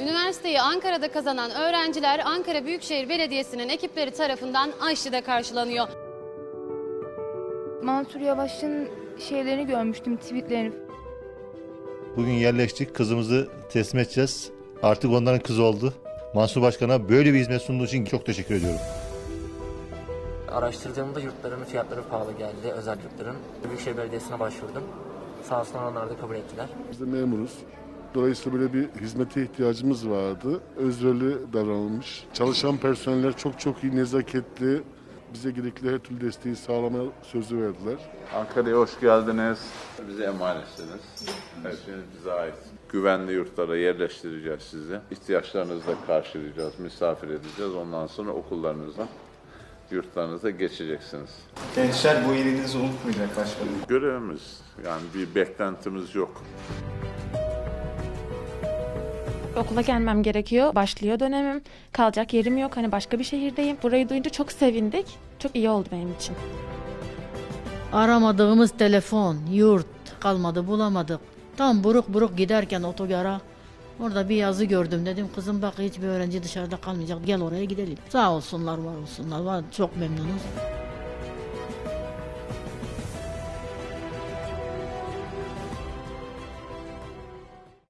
Üniversiteyi Ankara'da kazanan öğrenciler Ankara Büyükşehir Belediyesi'nin ekipleri tarafından Aşçı'da karşılanıyor. Mansur Yavaş'ın şeylerini görmüştüm, tweetlerini. Bugün yerleştik. Kızımızı teslim edeceğiz. Artık onların kızı oldu. Mansur Başkan'a böyle bir hizmet sunduğu için çok teşekkür ediyorum. Araştırdığımda yurtların fiyatları pahalı geldi, özel yurtların. Büyükşehir Belediyesi'ne başvurdum. Sağ olsun onlar da kabul ettiler. Biz de memuruz. Dolayısıyla böyle bir hizmete ihtiyacımız vardı. Özverili davranılmış. Çalışan personeller çok çok iyi, nezaketli. Bize gerekli her türlü desteği sağlama sözü verdiler. Ankara'ya hoş geldiniz. Bize emanetsiniz. Her şeyiniz bize ait. Güvenli yurtlara yerleştireceğiz sizi. İhtiyaçlarınızı da karşılayacağız, misafir edeceğiz. Ondan sonra okullarınıza, yurtlarınıza geçeceksiniz. Gençler bu iyiliğinizi unutmayacak başkanım. Görevimiz, yani bir beklentimiz yok. Okula gelmem gerekiyor. Başlıyor dönemim. Kalacak yerim yok. Hani başka bir şehirdeyim. Burayı duyunca çok sevindik. Çok iyi oldu benim için. Aramadığımız telefon, yurt kalmadı bulamadık. Tam buruk buruk giderken otogara orada bir yazı gördüm dedim kızım bak hiçbir öğrenci dışarıda kalmayacak gel oraya gidelim. Sağ olsunlar var olsunlar var çok memnunuz.